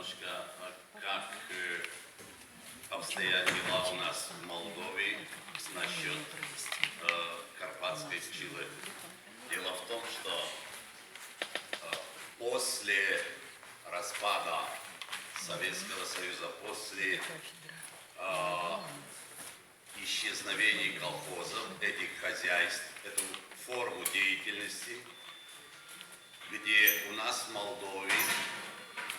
немножко, а, как э, обстоят дела у нас в Молдове насчет э, карпатской пчелы. Дело в том, что э, после распада Советского Союза, после э, исчезновения колхозов, этих хозяйств, эту форму деятельности, где у нас в Молдове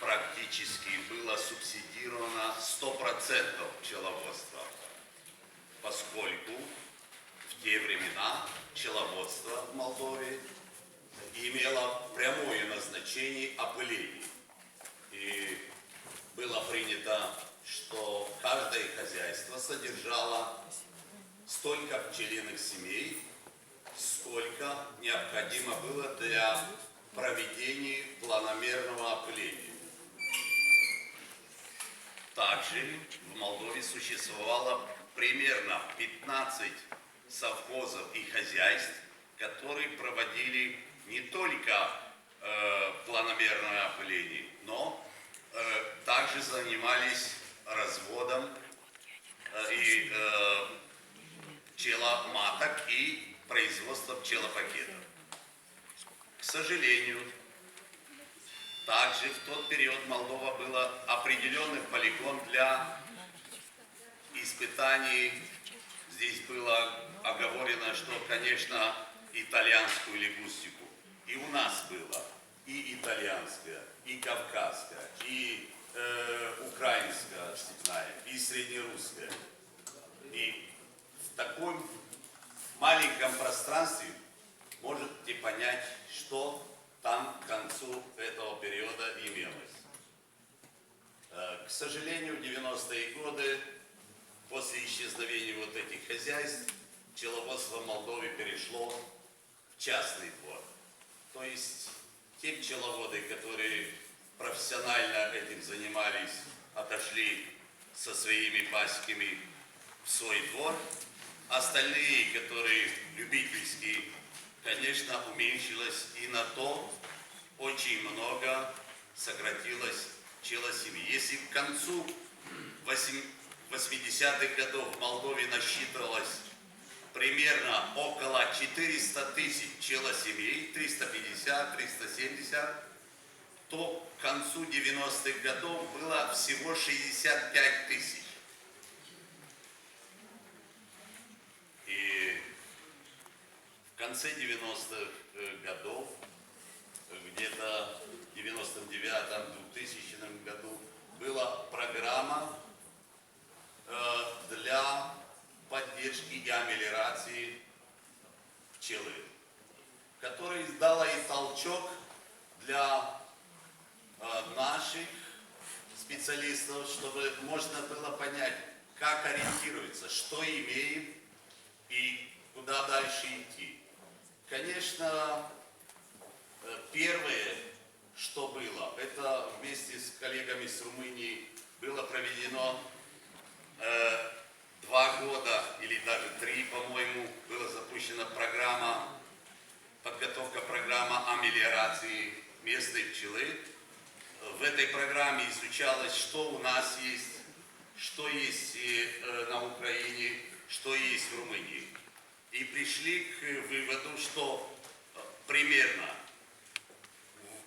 практически было субсидировано 100% пчеловодства, поскольку в те времена пчеловодство в Молдове имело прямое назначение опыления. И было принято, что каждое хозяйство содержало столько пчелиных семей, сколько необходимо было для проведения планомерного опыления. Также в Молдове существовало примерно 15 совхозов и хозяйств, которые проводили не только э, планомерное опыление, но э, также занимались разводом э, и э, пчеломаток и производством пчелопакетов. К сожалению, также в тот период Молдова была определенный полигон для испытаний. Здесь было оговорено, что, конечно, итальянскую лягустику. И у нас было и итальянская, и кавказская, и э, украинская степная, и среднерусская. И в таком маленьком пространстве можете понять, что там к концу этого периода имелось. Э, К сожалению, в 90-е годы, после исчезновения вот этих хозяйств, пчеловодство в Молдове перешло в частный двор. То есть те пчеловоды, которые профессионально этим занимались, отошли со своими пасеками в свой двор. Остальные, которые любительские, конечно, уменьшилось и на то очень много сократилось пчелосемьи. Если к концу 80-х годов в Молдове насчитывалось примерно около 400 тысяч пчелосемей, 350, 370, то к концу 90-х годов было всего 65 тысяч. И в конце 90-х э, годов, где-то в 99-2000 году, была программа э, для поддержки и амелиорации пчелы, которая дала и толчок для э, наших специалистов, чтобы можно было понять, как ориентироваться, что имеем и куда дальше идти. Конечно, э, первое, что было, это вместе с коллегами с Румынии было проведено э, два года или даже три, по-моему, была запущена программа, подготовка программы амелиорации местной пчелы. В этой программе изучалось, что у нас есть, что есть э, на Украине, что есть в Румынии. И пришли к выводу, что э, примерно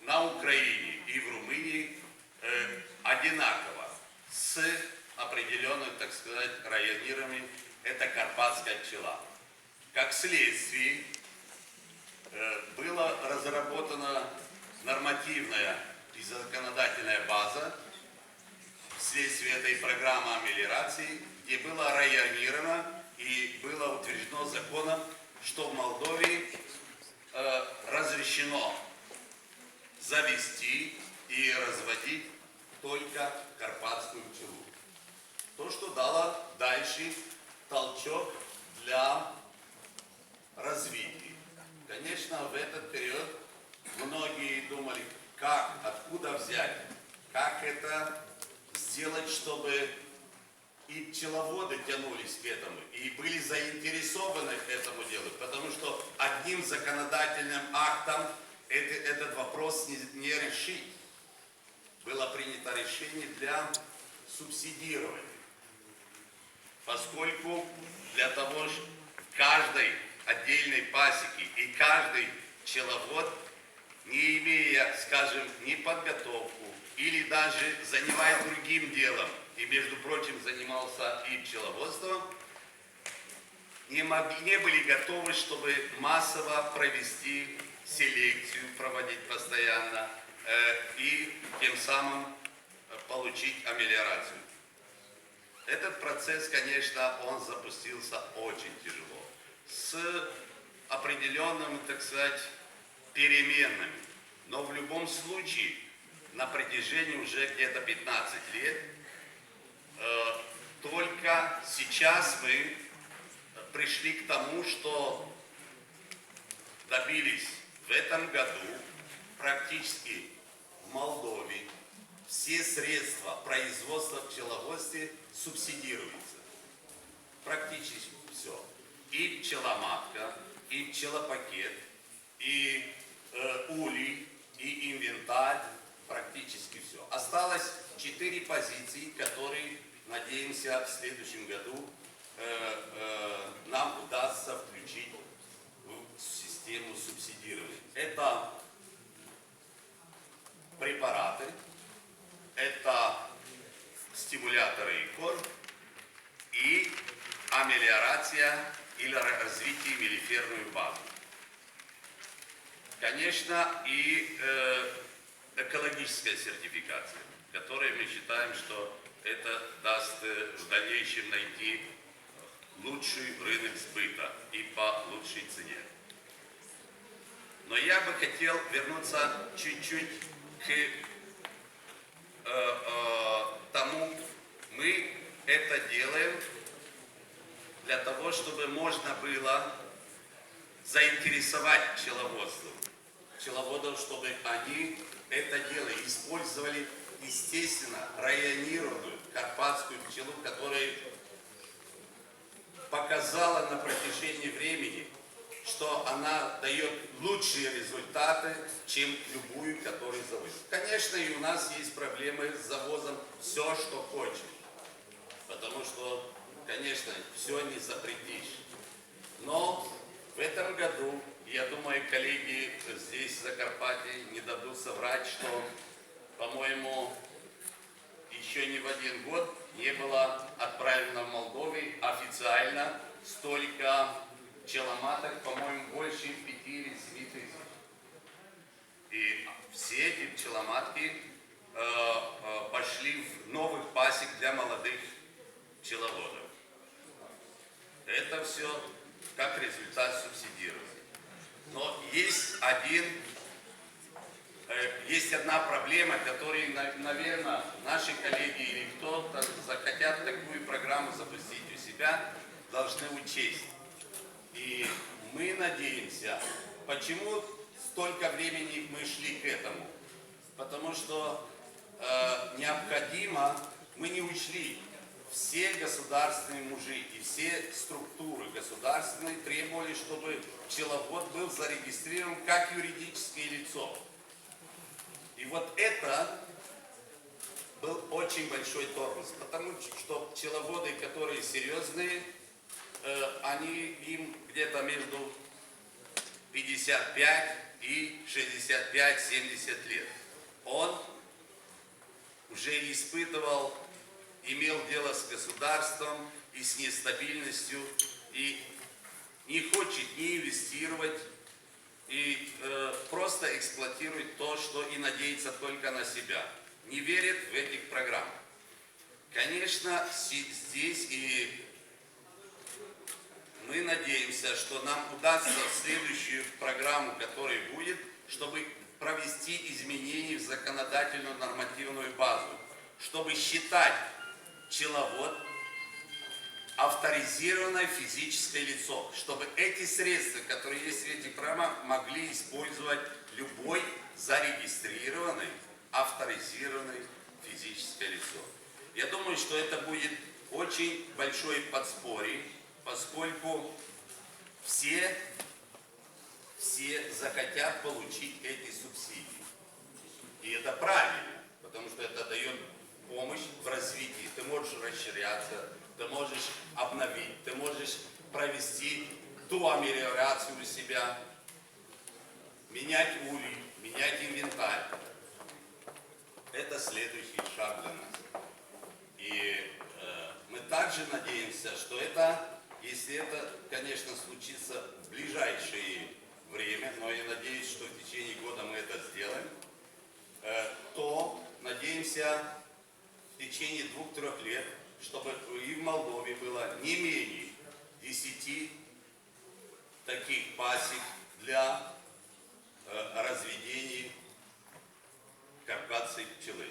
на Украине и в Румынии э, одинаково с определенным, так сказать, районированием, это карпатская пчела. Как следствие, э, была разработана нормативная и законодательная база вследствие этой программы амелиорации, где было районировано и было утверждено законом, что в Молдове э, разрешено завести и разводить только карпатскую пчелу. То, что дало дальше толчок для развития. Конечно, в этот период многие думали, как, откуда взять, как это сделать, чтобы и пчеловоды тянулись к этому, и были заинтересованы к этому делу, потому что одним законодательным актом это- этот вопрос не, не решить. Было принято решение для субсидирования. Поскольку для того, что каждой отдельной пасеки и каждый пчеловод, не имея, скажем, ни подготовку или даже занимаясь другим делом, и, между прочим, занимался и пчеловодством, не, могли, не были готовы, чтобы массово провести селекцию, проводить постоянно э, и тем самым э, получить амелиорацию. Этот процесс, конечно, он запустился очень тяжело, с определенными, так сказать, переменными. Но в любом случае, на протяжении уже где-то 15 лет, только сейчас мы пришли к тому, что добились в этом году практически в Молдове все средства производства в пчеловодстве субсидируются. Практически все. И пчеломатка, и пчелопакет, и э, улей, и инвентарь, практически все. Осталось четыре позиции, которые, надеемся, в следующем году э, э, нам удастся включить в систему субсидирования. Это препараты, это стимуляторы и корм и амелиорация или развитие мелиферную базу. Конечно, и э, экологическая сертификация, которая мы считаем, что это даст э, в дальнейшем найти лучший рынок сбыта и по лучшей цене. Но я бы хотел вернуться чуть-чуть к э, э, тому, мы это делаем для того, чтобы можно было заинтересовать пчеловодство, пчеловодов, чтобы они это дело использовали, естественно, районированную карпатскую пчелу, которая показала на протяжении времени, что она дает лучшие результаты, чем любую, которую завозят. Конечно, и у нас есть проблемы с завозом все, что хочешь. Потому что, конечно, все не запретишь. Но в этом году, я думаю, коллеги здесь, в Закарпатье, не дадут соврать, что, по-моему, еще не в один год не было отправлено в Молдове официально столько пчеломаток, по-моему, больше 5 или 7 тысяч. И все эти пчеломатки э, э, пошли в новых пасек для молодых пчеловодов. Это все как результат субсидирования. Но есть один есть одна проблема, которую, наверное, наши коллеги или кто-то захотят такую программу запустить у себя, должны учесть. И мы надеемся, почему столько времени мы шли к этому? Потому что э, необходимо, мы не учли, все государственные мужи и все структуры государственные требовали, чтобы пчеловод был зарегистрирован как юридическое лицо. И вот это был очень большой тормоз, потому что пчеловоды, которые серьезные, э, они им где-то между 55 и 65-70 лет. Он уже испытывал, имел дело с государством и с нестабильностью, и не хочет не инвестировать и э, просто эксплуатирует то, что и надеется только на себя. Не верит в этих программ. Конечно, здесь и мы надеемся, что нам удастся в следующую программу, которая будет, чтобы провести изменения в законодательную нормативную базу, чтобы считать пчеловод авторизированное физическое лицо, чтобы эти средства, которые есть в этих программах, могли использовать любой зарегистрированный, авторизированный физическое лицо. Я думаю, что это будет очень большое подспорье, поскольку все, все захотят получить эти субсидии. И это правильно, потому что это дает расширяться, ты можешь обновить, ты можешь провести ту амелиорацию у себя, менять улей, менять инвентарь. Это следующий шаг для нас. И э, мы также надеемся, что это, если это, конечно, случится в ближайшее время, но я надеюсь, что в течение года мы это сделаем, э, то надеемся в течение двух-трех лет, чтобы и в Молдове было не менее 10 таких пасек для э, разведения каркадской пчелы,